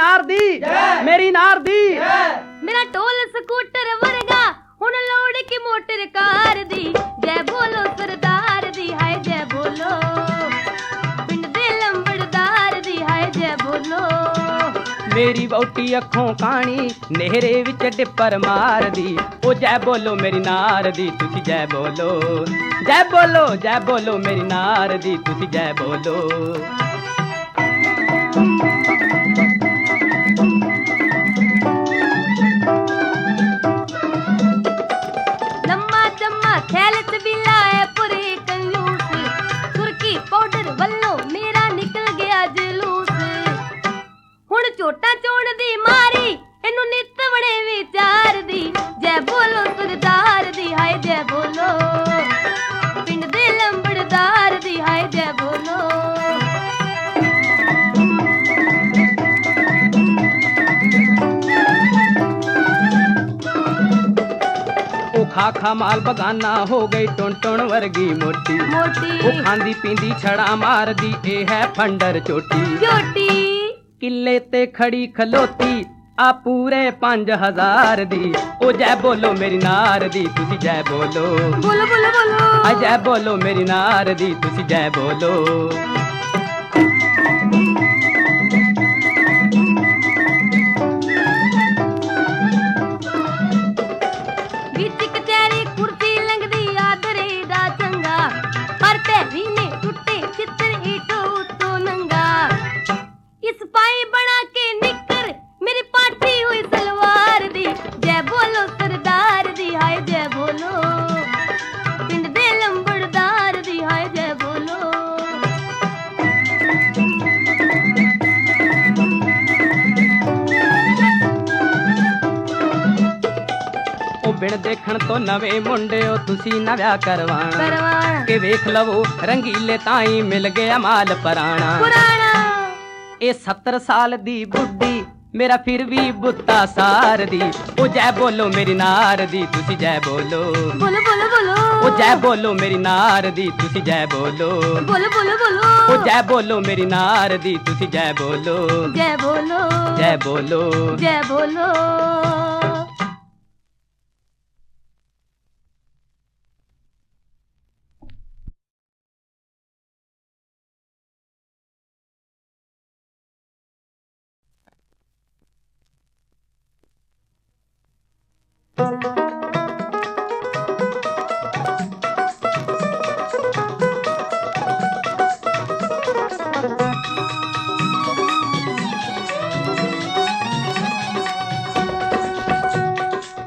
ਮੇਰੀ ਨਾਰ ਦੀ ਮੇਰੀ ਨਾਰ ਦੀ। ਮੇਰਾ ਢੋਲ ਸਕੂਟਰ ਵਰਗਾ ਹੁਣ ਲੋੜ ਕੀ ਮੋਟਰ ਕਾਰ ਦੀ? ਜੈ ਬੋਲੋ ਸਰਦਾਰ ਦੀ ਹਾਏ ਜੈ ਬੋਲੋ। ਪਿੰਡ ਦੇ ਲੰਬੜਦਾਰ ਦੀ ਹਾਏ ਜੈ ਬੋਲੋ। ਮੇਰੀ ਵਹੁਟੀ ਅੱਖੋਂ ਕਾਣੀ ਨਹਿਰੇ ਵਿੱਚ ਡਿੱਪਰ ਮਾਰਦੀ। ਉਹ ਜੈ ਬੋਲੋ ਮੇਰੀ ਨਾਰ ਦੀ ਤੁਸੀਂ ਜੈ ਬੋਲੋ। ਜੈ ਬੋਲੋ ਜੈ ਬੋਲੋ ਮੇਰੀ ਨਾਰ ਦੀ ਤੁਸੀਂ ਜੈ ਬੋਲੋ। ਉਹ ਖਾ ਖਾ ਮਾਲ ਬਗਾਨਾ ਹੋ ਗਈ ਟੁਣ ਟੁਣ ਵਰਗੀ ਮੋਟੀ। ਮੋਟੀ। ਉਹ ਖਾਂਦੀ ਪੀਂਦੀ ਛੜਾ ਮਾਰਦੀ ਇਹ ਹੈ ਫੰਡਰ ਚੋਟੀ ਝੋਟੀ। ਕਿੱਲੇ ਤੇ ਖੜੀ ਖਲੋਤੀ ਆ ਪੂਰੇ 5000 ਦੀ। ਉਹ ਜੈ ਬੋਲੋ ਮੇਰੀ ਨਾਰ ਦੀ ਤੁਸੀਂ ਜੈ ਬੋਲੋ। ਬੋਲੋ ਬੋਲੋ ਬੋਲੋ। ਆ ਜੈ ਬੋਲੋ ਮੇਰੀ ਨਾਰ ਦੀ ਤੁਸੀਂ ਜੈ ਬੋਲੋ। ਬਿਨ ਦੇਖਣ ਤੋਂ ਨਵੇਂ ਮੁੰਡਿਓ ਤੁਸੀਂ ਨਾ ਵਿਆਹ ਕਰਵਾਣਾ ਕਰਵਾਣਾ ਕਿ ਵੇਖ ਲਵੋ ਰੰਗੀਲੇ ਤਾਈ ਮਿਲ ਗਿਆ ਮਾਲ ਪਰਾਣਾ। ਪੁਰਾਣਾ। ਇਹ 70 ਸਾਲ ਦੀ ਬੁੱਢੀ ਮੇਰਾ ਫਿਰ ਵੀ ਬੁੱਤਾ ਸਾਰਦੀ। ਉਹ ਜੈ ਬੋਲੋ ਮੇਰੀ ਨਾਰ ਦੀ ਤੁਸੀਂ ਜੈ ਬੋਲੋ। ਬੋਲੋ ਬੋਲੋ ਬੋਲੋ। ਉਹ ਜੈ ਬੋਲੋ ਮੇਰੀ ਨਾਰ ਦੀ ਤੁਸੀਂ ਜੈ ਬੋਲੋ। ਬੋਲੋ ਬੋਲੋ ਬੋਲੋ। ਉਹ ਜੈ ਬੋਲੋ ਮੇਰੀ ਨਾਰ ਦੀ ਤੁਸੀਂ ਜੈ ਬੋਲੋ। ਜੈ ਬੋਲੋ। ਜੈ ਬੋਲੋ। ਜੈ ਬੋਲੋ।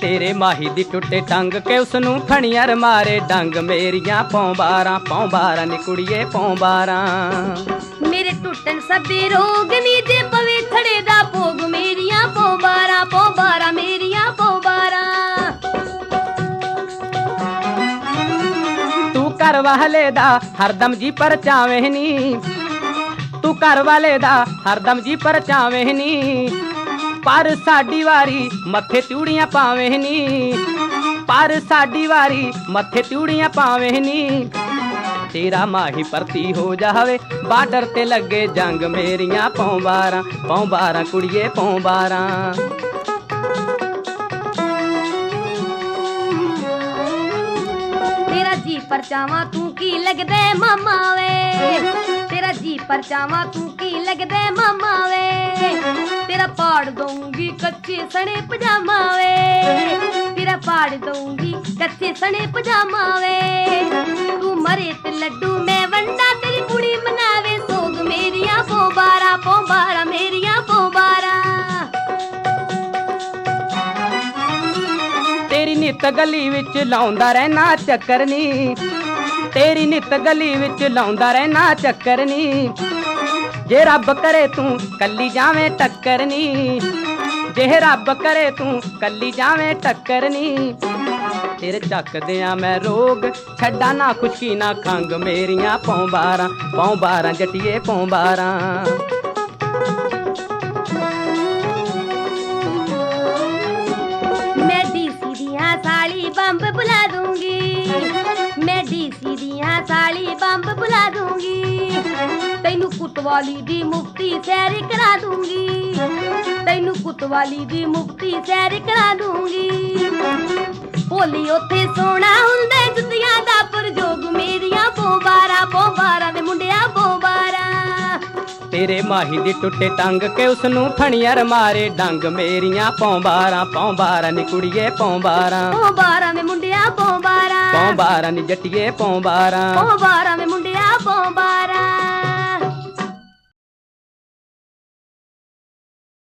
ਤੇਰੇ ਮਾਹੀ ਦੀ ਟੁੱਟੇ ਟੰਗ ਕੇ ਉਸ ਨੂੰ ਫਣੀਆਂ ਮਾਰੇ ਡੰਗ ਮੇਰੀਆਂ ਪੌਂਬਾਰਾਂ ਪੌਂਬਾਰਾਂ ਨੀ ਕੁੜੀਏ ਪੌਂਬਾਰਾਂ ਮੇਰੇ ਟੁੱਟਣ ਸਭੇ ਰੋਗ ਨੀ ਜੇ ਪਵੇ ਥੜੇ ਦਾ ਭੋਗ ਮੇਰੀਆਂ ਪੋਬਾਰਾ ਪੋਬਾਰਾ ਮੇਰੀਆਂ ਪੋਬਾਰਾ ਤੂੰ ਘਰ ਵਾਲੇ ਦਾ ਹਰਦਮ ਜੀ ਪਰਚਾਵੇਂ ਨੀ। ਤੂੰ ਘਰ ਵਾਲੇ ਦਾ ਹਰਦਮ ਜੀ ਪਰਚਾਵੇਂ ਨੀ। ਪਰ ਸਾਡੀ ਵਾਰੀ ਮੱਥੇ ਤਿਉੜੀਆਂ ਪਾਵੇਂ ਨੀ। ਪਰ ਸਾਡੀ ਵਾਰੀ ਮੱਥੇ ਤਿਉੜੀਆਂ ਪਾਵੇਂ ਨੀ। ਤੇਰਾ ਮਾਹੀ ਭਰਤੀ ਹੋ ਜਾਵੇ, ਬਾਰਡਰ ਤੇ ਲੱਗੇ ਜੰਗ ਮੇਰੀਆਂ ਪੌਂਬਾਰਾਂ ਪੌਂਬਾਰਾਂ ਕੁੜੀਏ ਪੌਂਬਾਰਾਂ ਤੇਰਾ ਪਰਚਾਵਾਂ ਤੂੰ ਕੀ ਲੱਗਦਾ ਮਾਮਾ ਵੇ? ਤੇਰਾ ਜੀ ਪਰਚਾਵਾਂ ਤੂੰ ਕੀ ਲੱਗਦਾ ਮਾਮਾ ਵੇ? ਤੇਰਾ ਪਾੜ ਦਊਂਗੀ ਕੱਚੇ ਸਣੇ ਪਜਾਮਾ ਵੇ। ਤੇਰਾ ਪਾੜ ਦਊਂਗੀ ਕੱਚੇ ਸਣੇ ਪਜਾਮਾ ਵੇ। ਤੂੰ ਮਰੇ ਤੇ ਲੱਡੂ ਮੈਂ ਨਿੱਤ ਗਲੀ ਵਿੱਚ ਲਾਉਂਦਾ ਰਹਿਣਾ ਚੱਕਰ ਨੀ। ਤੇਰੀ ਨਿੱਤ ਗਲੀ ਵਿੱਚ ਲਾਉਂਦਾ ਰਹਿਣਾ ਚੱਕਰ ਨੀ। ਜੇ ਰੱਬ ਕਰੇ ਤੂੰ ਕੱਲੀ ਜਾਵੇਂ ਟੱਕਰ ਨੀ। ਜੇ ਰੱਬ ਕਰੇ ਤੂੰ ਕੱਲੀ ਜਾਵੇਂ ਟੱਕਰ ਨੀ। ਤੇਰੇ ਚੱਕਦਿਆਂ ਮੈਂ ਰੋਗ ਛੱਡਾ ਨਾ, ਖੁਸ਼ੀ ਨਾ ਖੰਗ ਮੇਰੀਆਂ ਪੌਂਬਾਰਾਂ ਪੌਂਬਾਰਾਂ ਜੱਟੀਏ ਪੌਂਬਾਰਾਂ ਬਾਰਾਂ। ਕੁਤਵਾਲੀ ਦੀ ਮੁਫਤੀ ਸੈਰ ਕਰਾ ਦੂੰਗੀ। ਤੈਨੂੰ ਕੁਤਵਾਲੀ ਦੀ ਮੁਫਤੀ ਸੈਰ ਕਰਾ ਦੂੰਗੀ। ਹੋਲੀ ਉੱਥੇ ਸੋਣਾ ਹੁੰਦੇ ਜੁੱਤੀਆਂ ਦਾ ਪਰਜੋਗ ਮੇਰੀਆਂ ਬੋਬਾਰਾ ਬੋਬਾਰਾ ਦੇ ਮੁੰਡਿਆ ਬੋਬਾਰਾ ਤੇਰੇ ਮਾਹੀ ਦੀ ਟੁੱਟੇ ਟੰਗ ਕੇ ਉਸ ਨੂੰ ਫਣੀਅਰ ਮਾਰੇ ਡੰਗ ਮੇਰੀਆਂ ਪੌਂਬਾਰਾਂ ਪੌਂਬਾਰਾਂ ਨੀ ਕੁੜੀਏ ਪੌਂਬਾਰਾਂ ਬੋਬਾਰਾ ਦੇ ਮੁੰਡਿਆ ਬੋਬਾਰਾ ਪੌਂਬਾਰਾਂ ਨੀ ਜੱਟੀਏ ਪੌਂਬਾਰਾਂ ਬੋਬਾਰਾ ਦੇ ਮੁੰਡਿਆ ਬੋਬਾਰਾ